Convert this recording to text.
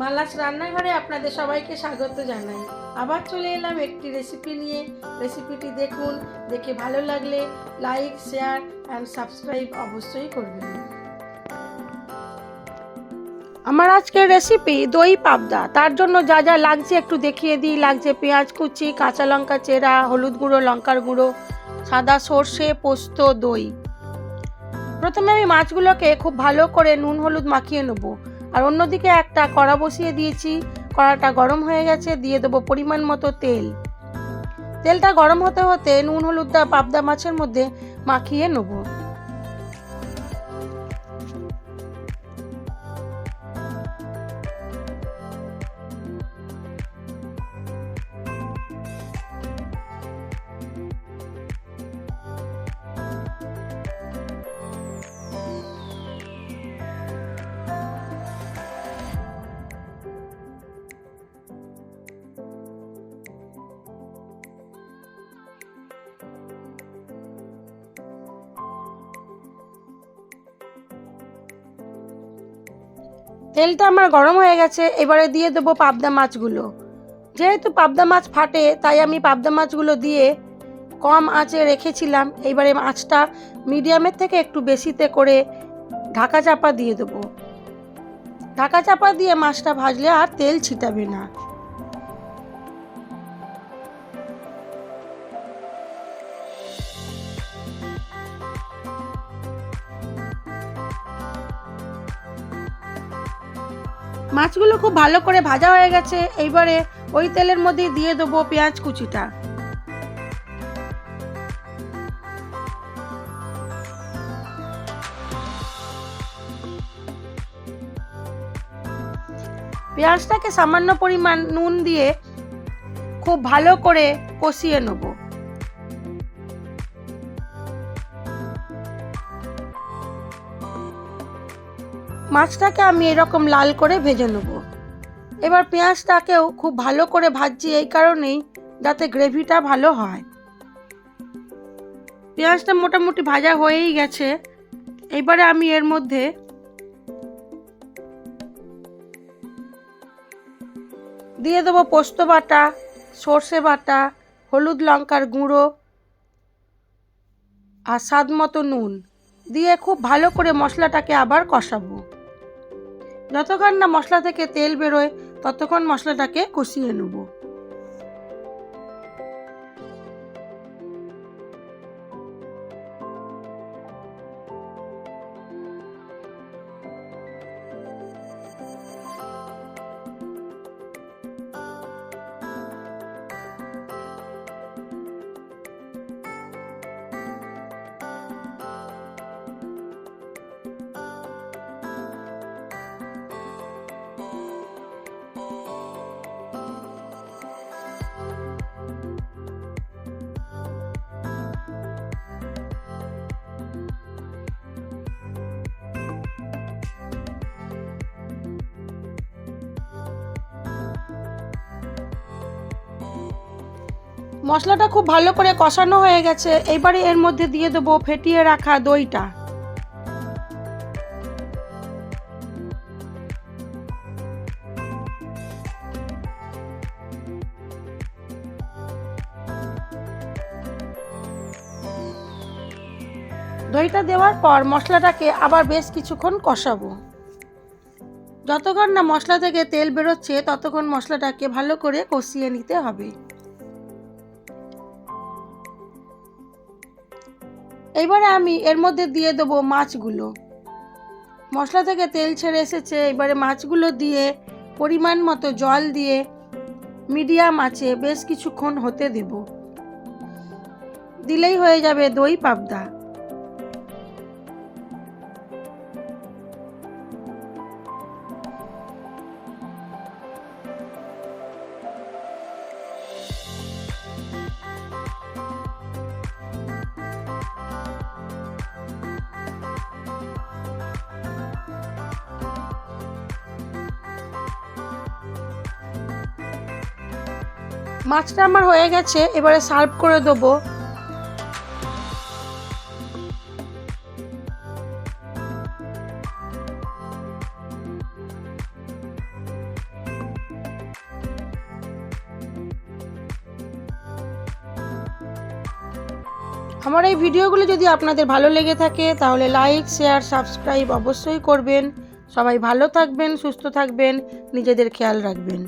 মালাস রান্নাঘরে আপনাদের সবাইকে স্বাগত জানাই। আবার চলে এলাম একটি রেসিপি নিয়ে। রেসিপিটি দেখুন, দেখে ভালো লাগলে লাইক শেয়ার অ্যান্ড সাবস্ক্রাইব অবশ্যই করবেন। আমার আজকের রেসিপি দই পাবদা। তার জন্য যা যা লাগছে একটু দেখিয়ে দিই। লাগছে পেঁয়াজ কুচি, কাঁচা লঙ্কা চেরা, হলুদ গুঁড়ো, লঙ্কার গুঁড়ো, সাদা সর্ষে, পোস্ত, দই। প্রথমে আমি মাছগুলোকে খুব ভালো করে নুন, হলুদ মাখিয়ে নেব। আর অন্যদিকে একটা কড়া বসিয়ে দিয়েছি। কড়াটা গরম হয়ে গেছে, দিয়ে দেবো পরিমাণ মতো তেল। তেলটা গরম হতে হতে নুন হলুদটা পাবদা মাছের মধ্যে মাখিয়ে নেব। তেলটা আমার গরম হয়ে গেছে, এবারে দিয়ে দেবো পাবদা মাছগুলো। যেহেতু পাবদা মাছ ফাটে, তাই আমি পাবদা মাছগুলো দিয়ে কম আঁচে রেখেছিলাম। এইবারে মাছটা মিডিয়ামের থেকে একটু বেশিতে করে ঢাকা চাপা দিয়ে দেবো। ঢাকা চাপা দিয়ে মাছটা ভাজলে আর তেল ছিটাবে না। মাছগুলো খুব ভালো করে ভাজা হয়ে গেছে। এইবারে ওই তেলের মধ্যে দিয়ে দেবো পেঁয়াজ কুচিটা। পেঁয়াজটাকে সামান্য পরিমাণ নুন দিয়ে খুব ভালো করে কষিয়ে নেব। মাছটাকে আমি এরকম লাল করে ভেজে নেব। এবার পেঁয়াজটাকেও খুব ভালো করে ভাজছি এই কারণেই যাতে গ্রেভিটা ভালো হয়। পেঁয়াজটা মোটামুটি ভাজা হয়েই গেছে। এবারে আমি এর মধ্যে দিয়ে দেবো পোস্ত বাটা, সর্ষে বাটা, হলুদ লঙ্কার গুঁড়ো আর স্বাদ মতো নুন। দিয়ে খুব ভালো করে মশলাটাকে আবার কষাবো। যতক্ষণ না মশলা থেকে তেল বেরোয় ততক্ষণ মশলাটাকে কষিয়ে নেব। মশলাটা খুব ভালো করে কষানো হয়ে গেছে। এবারে এর মধ্যে দিয়ে দেবো ফেটিয়ে রাখা দইটা। দইটা দেওয়ার পর মশলাটাকে আবার বেশ কিছুক্ষণ কষাবো। যতক্ষণ না মশলা থেকে তেল বেরোচ্ছে, ততক্ষণ মশলাটাকে ভালো করে কষিয়ে নিতে হবে। এবারে আমি এর মধ্যে দিয়ে দেবো মাছগুলো। মশলা থেকে তেল ছেড়ে এসেছে, এবারে মাছগুলো দিয়ে পরিমাণ মতো জল দিয়ে মিডিয়াম আছে বেশ কিছুক্ষণ হতে দেব। দিলেই হয়ে যাবে দই পাবদা। মাছটা আমার হয়ে গেছে, এবারে সার্ভ করে দেবো। আমার এই ভিডিওগুলো যদি আপনাদের ভালো লেগে থাকে, তাহলে লাইক শেয়ার সাবস্ক্রাইব অবশ্যই করবেন। সবাই ভালো থাকবেন, সুস্থ থাকবেন, নিজেদের খেয়াল রাখবেন।